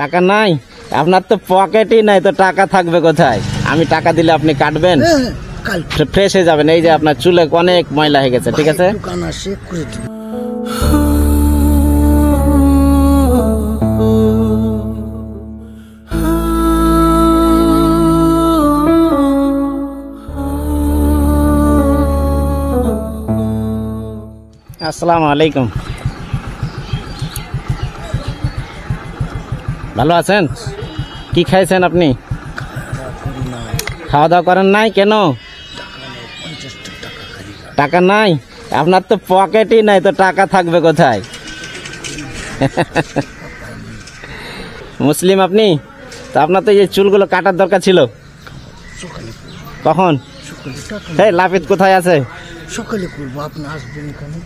টাকা নাই? আপনার তো পকেটই নাই তো টাকা থাকবে কোথায়? আমি টাকা দিলে আপনি কাটবেন? হ্যাঁ ফ্রেশ হয়ে যাবেন। এই যে আপনার চুলে অনেক ময়লা হয়ে গেছে ঠিক আছে? আসসালামু আলাইকুম। ভালো আছেন? কি খাইছেন আপনি? খাওয়া দাওয়া করেন নাই কেন? টাকা নাই? আপনার তো পকেটই নাই তো টাকা থাকবে কোথায়? মুসলিম আপনি? তো আপনার তো এই চুলগুলো কাটার দরকার ছিল। কখন? সকালে টাকা হে লাফিত কোথায় আছে? সকালে করব আপনি আসবেন এখানে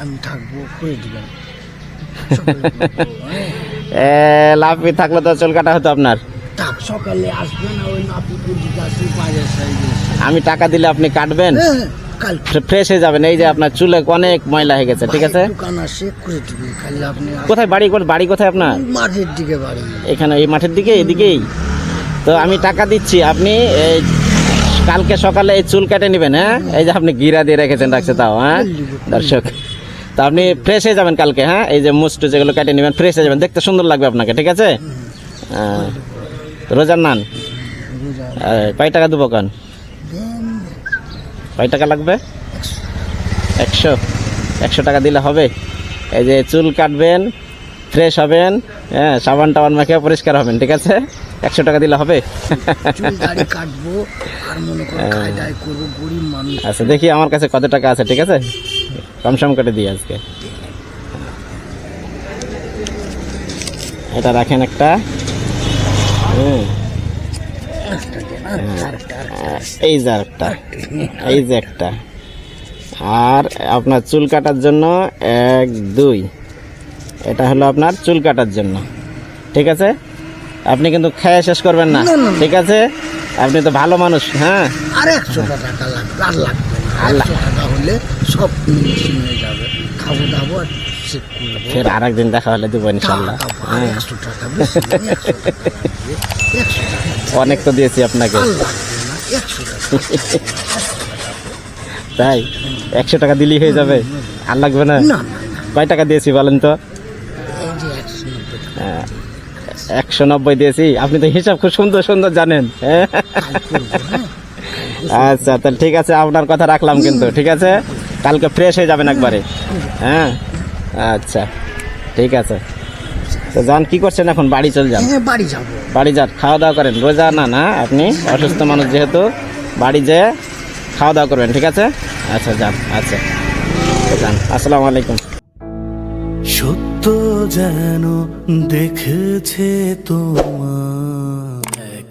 আমি থাকব করে দিবেন। হ্যাঁ। লাফিত থাকলে তো চুল কাটা হতো আপনার? সকালে আসবেন ওই আমি টাকা দিলে আপনি কাটবেন? হ্যাঁ ফ্রেশ হয়ে যাবেন। এই যে আপনার চুলে অনেক ময়লা হয়ে গেছে ঠিক আছে? কোথায় বাড়ি বাড়ি কোথায় আপনার? মাঠের দিকে বাড়ি। এখানে এই মাঠের দিকে এদিকেই? তো আমি টাকা দিচ্ছি আপনি এই কালকে সকালে এই চুল কেটে নেবেন হ্যাঁ? এই যে আপনি গিরা দিয়ে রেখেছেন রাখছে তাও হ্যাঁ? দর্শক তো আপনি ফ্রেশ হয়ে যাবেন কালকে হ্যাঁ? এই যে মুস্টু যেগুলো কেটে নেবেন ফ্রেশ হয়ে যাবেন। দেখতে সুন্দর লাগবে আপনাকে ঠিক আছে। রোজার নান? কয় টাকা দেবো কান? কয় টাকা লাগবে? একশো। একশো টাকা দিলে হবে। এই যে চুল কাটবেন ফ্রেশ হবেন হ্যাঁ সাবান টাবান মাখে পরিষ্কার হবেন ঠিক আছে? একশো টাকা দিলে হবে। আচ্ছা দেখি আমার কাছে কত টাকা আছে ঠিক আছে? কম সম করে দিই আজকে। এটা রাখেন একটা। এই যে একটা এই যে একটা। আর আপনার চুল কাটার জন্য এক দুই। এটা হলো আপনার চুল কাটার জন্য। ঠিক আছে? আপনি কিন্তু খেয়ে শেষ করবেন না। ঠিক আছে? আপনি তো ভালো মানুষ হ্যাঁ? আর একশো টাকা লাগবে একশো টাকা হলে সব যাবে। খাব দাবো আর চেক করব ফের আর একদিন দেখা হলে দেবো ইনশাল্লাহ একশো টাকা অনেক তো দিয়েছি আপনাকে। তাই? একশো টাকা দিলেই হয়ে যাবে? আর লাগবে না? কয় টাকা দিয়েছি বলেন তো? নব্বই একশো নব্বই দিয়েছি। আপনি তো হিসাব খুব সুন্দর সুন্দর জানেন। হ্যাঁ? আচ্ছা তাহলে ঠিক আছে আপনার কথা রাখলাম কিন্তু ঠিক আছে? কালকে ফ্রেশ হয়ে যাবেন একবারে। হ্যাঁ? আচ্ছা ঠিক আছে। তো যান কি করছেন এখন? বাড়ি চলে যান? হ্যাঁ বাড়ি যাব। বাড়ি যান খাওয়া দাওয়া করেন। রোজা না না আপনি অসুস্থ মানুষ যেহেতু বাড়ি যেয়ে খাওয়া দাওয়া করবেন ঠিক আছে? আচ্ছা যান আচ্ছা। যান আসসালামু আলাইকুম। সত্য যেন দেখেছে তোমার।